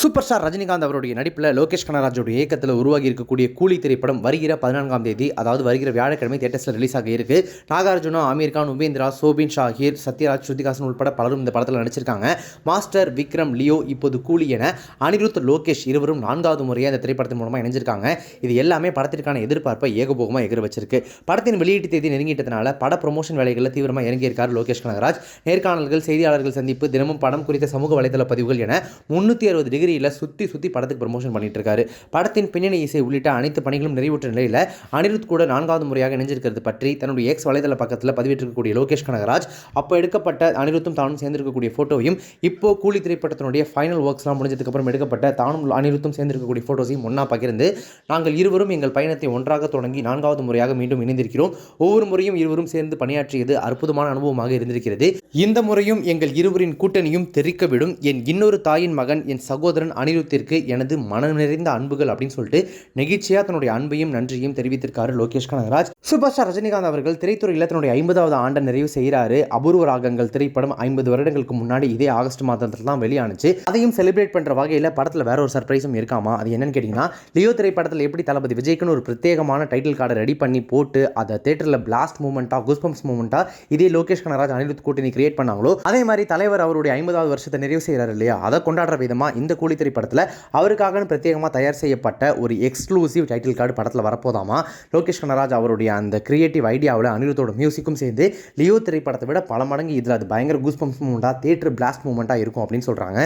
Super star Rajinikanth அவருடைய நடிப்பில் லோகேஷ் கனராஜோட இயக்கத்தில் உருவாகி இருக்கக்கூடிய கூலி திரைப்படம் வருகிற பதினான்காம் தேதி அதாவது வருகிற வியாழக்கிழமை தேட்டர்ஸில் ரிலீஸ் ஆக இருக்கு. நாகார்ஜுனா ஆமீர் கான் உபேந்திரா சோபின் ஷாஹிர் சத்யராஜ் ஸ்ருதிகாசன் உட்பட பலரும் இந்த படத்தில் நடிச்சிருக்காங்க. மாஸ்டர் விக்ரம் லியோ இப்போது கூலி என அனிருத் லோகேஷ் இருவரும் நான்காவது முறையாக இந்த திரைப்படத்தின் மூலமாக இணைஞ்சிருக்காங்க. இது எல்லாமே படத்திற்கான எதிர்பார்ப்பை ஏகபோகமாக எகிர வச்சிருக்கு. படத்தின் வெளியீட்டு தேதி நெருங்கிட்டதுனால பட ப்ரொமோஷன் வேலைகளில் தீவிரமாக இறங்கியிருக்கார் லோகேஷ் கனகராஜ். நேர்காணல்கள் செய்தியாளர்கள் சந்திப்பு தினமும் படம் குறித்த சமூக வலைதள பதிவுகள் என முன்னூற்றி அறுபது டிகிரி சிறியில் சுற்றி சுற்றி படத்துக்கு ப்ரமோஷன் பண்ணிட்டு இருக்காரு படத்தின் பின்னணி இசை உள்ளிட்ட அனைத்து பணிகளும் நிறைவுற்ற நிலையில் அனிருத் கூட நான்காவது முறையாக இணைஞ்சிருக்கிறது பற்றி தன்னுடைய எக்ஸ் வலைதள பக்கத்தில் பதிவிட்டிருக்கக்கூடிய லோகேஷ் கனகராஜ். அப்போ எடுக்கப்பட்ட அனிருத்தும் தானும் சேர்ந்திருக்கக்கூடிய ஃபோட்டோவையும் இப்போ கூலி திரைப்படத்தினுடைய ஃபைனல் ஒர்க்ஸ்லாம் முடிஞ்சதுக்கப்புறம் எடுக்கப்பட்ட தானும் அனிருத்தும் சேர்ந்திருக்கக்கூடிய ஃபோட்டோஸையும் ஒன்றா பகிர்ந்து நாங்கள் இருவரும் எங்கள் பயணத்தை ஒன்றாக தொடங்கி நான்காவது முறையாக மீண்டும் இணைந்திருக்கிறோம். ஒவ்வொரு முறையும் இருவரும் சேர்ந்து பணியாற்றியது அற்புதமான அனுபவமாக இருந்திருக்கிறது. இந்த முறையும் எங்கள் இருவரின் கூட்டணியும் தெரிக்கவிடும் என் இன்னொரு தாயின் மகன் என் சகோதரன் அனிருத்திற்கு எனது மன நிறைந்த அன்புகள் அப்படின்னு சொல்லிட்டு நெகிழ்ச்சியாக தன்னுடைய அன்பையும் நன்றியும் தெரிவித்திருக்காரு லோகேஷ் கனகராஜ் சூப்பர் ஸ்டார் ரஜினிகாந்த் அவர்கள் திரைத்துறையில் தன்னுடைய ஐம்பதாவது ஆண்டை நிறைவு செய்கிறாரு. அபூர்வ ராகங்கள் திரைப்படம் ஐம்பது வருடங்களுக்கு முன்னாடி இதே ஆகஸ்ட் மாதத்தில் தான் வெளியானுச்சு. அதையும் செலிப்ரேட் பண்ணுற வகையில் படத்தில் வேற ஒரு சர்ப்ரைஸும் இருக்காமா? அது என்னன்னு கேட்டிங்கன்னா லியோ திரைப்படத்தில் எப்படி தளபதி விஜய்க்குன்னு ஒரு பிரத்யேகமான டைட்டில் கார்டை ரெடி பண்ணி போட்டு அதை தேட்டரில் பிளாஸ்ட் மூமெண்ட்டாக குஸ்பம்ஸ் மூமெண்ட்டாக இதே லோகேஷ் கனராஜ் அனிருத் கூட்டணி கிரியேட் பண்ணாங்களோ அதே மாதிரி தலைவர் அவருடைய ஐம்பதாவது வருஷத்தை நிறைவு செய்கிறார் இல்லையா? அதை கொண்டாடுற விதமாக இந்த கூலி திரைப்படத்தில் அவருக்காக பிரத்யேகமாக தயார் செய்யப்பட்ட ஒரு எக்ஸ்க்ளூசிவ் டைட்டில் கார்டு படத்தில் வரப்போதாமா? லோகேஷ் கனராஜ் அவருடைய அந்த கிரியேட்டிவ் ஐடியாவில் அனிருத்தோட மியூசிக்கும் சேர்ந்து லியோ திரைப்படத்தை விட பல மடங்கு இதில் அது பயங்கர கூஸ் பம்ப்ஸ் மூமெண்ட்டாக தேட்டர் பிளாஸ்ட் மூமெண்ட்டாக இருக்கும் அப்படின்னு சொல்கிறாங்க